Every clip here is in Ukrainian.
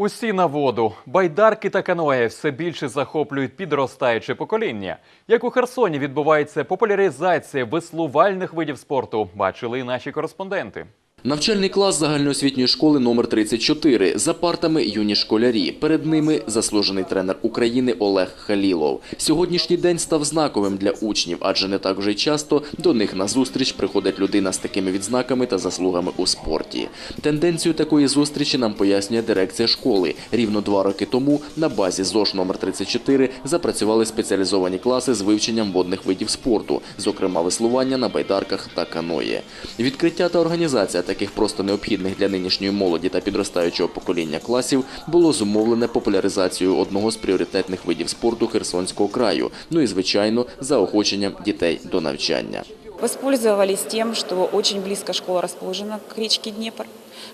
Усі на воду. Байдарки та каное все більше захоплюють підростаюче покоління. Як у Херсоні відбувається популяризація веслувальних видів спорту, бачили і наші кореспонденти. Навчальний клас загальноосвітньої школи номер 34. За партами юні школярі. Перед ними заслужений тренер України Олег Халілов. Сьогоднішній день став знаковим для учнів, адже не так вже й часто до них на зустріч приходить людина з такими відзнаками та заслугами у спорті. Тенденцію такої зустрічі нам пояснює дирекція школи. Рівно два роки тому на базі ЗОШ номер 34 запрацювали спеціалізовані класи з вивченням водних видів спорту, зокрема веслування на байдарках та каної. Відкриття та організація таких просто необхідних для нинішньої молоді та підростаючого покоління класів було зумовлене популяризацією одного з пріоритетних видів спорту Херсонського краю, ну і звичайно заохоченням дітей до навчання. Воспользовались тем, что очень близко школа расположена к речке Днепр.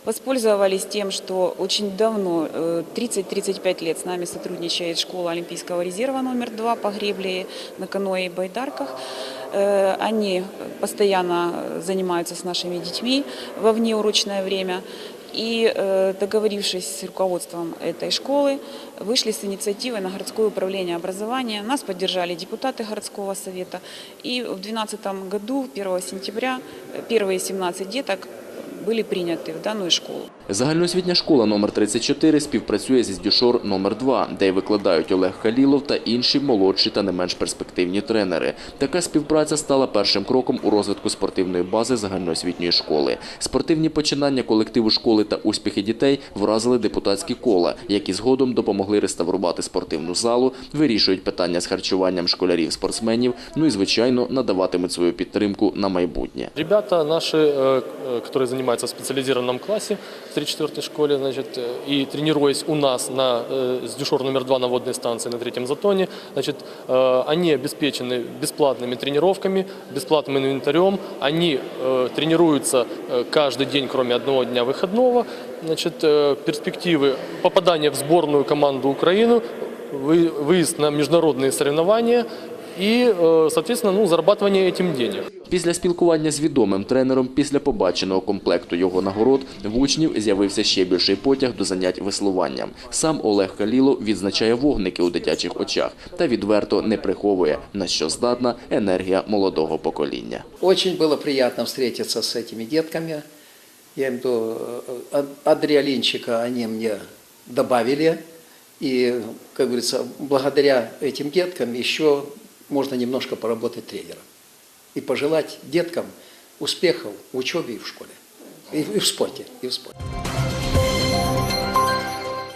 Воспользовались тем, что очень давно, э, 30-35 лет с нами сотрудничает школа Олимпийского резерва номер 2 по гребле на каное и байдарках. Э, Они постоянно занимаются с нашими детьми во внеурочное время. И э, договорившись с руководством этой школы, вышли с инициативой на городское управление образования. Нас поддержали депутаты городского совета. И в 2012 году, 1 сентября, э, первые 17 деток были приняты в данную школу. Загальноосвітня школа номер 34 співпрацює зі Здюшор номер 2 де й викладають Олег Халілов та інші молодші та не менш перспективні тренери. Така співпраця стала першим кроком у розвитку спортивної бази загальноосвітньої школи. Спортивні починання колективу школи та успіхи дітей вразили депутатські кола, які згодом допомогли реставрувати спортивну залу, вирішують питання з харчуванням школярів-спортсменів, ну і звичайно надаватимуть свою підтримку на майбутнє. Ребята наши, э, э, которые занимаются в специализированном классе в 34-й школе, значит, э, и тренируясь у нас на э, с дюшор номер два на водной станции на третьем затоне, значит, э, они обеспечены бесплатными тренировками, бесплатным инвентарем, они э, тренируются э, каждый день, кроме одного дня выходного, значит, э, перспективы попадания в сборную команду Украины, вы- выезд на международные соревнования и, э, соответственно, ну, зарабатывание этим денег. Після спілкування з відомим тренером, після побаченого комплекту його нагород, в учнів з'явився ще більший потяг до занять веслуванням. Сам Олег Халілов відзначає вогники у дитячих очах та відверто не приховує, на що здатна енергія молодого покоління. Очень было приятно встретиться с этими детками. Я имею в виду, э, ад- адреналинчика они мне добавили. И, как говорится, благодаря этим деткам еще можно немножко поработать тренером. И пожелать деткам успехов в учебе и в школе. И в спорте. И в спорте.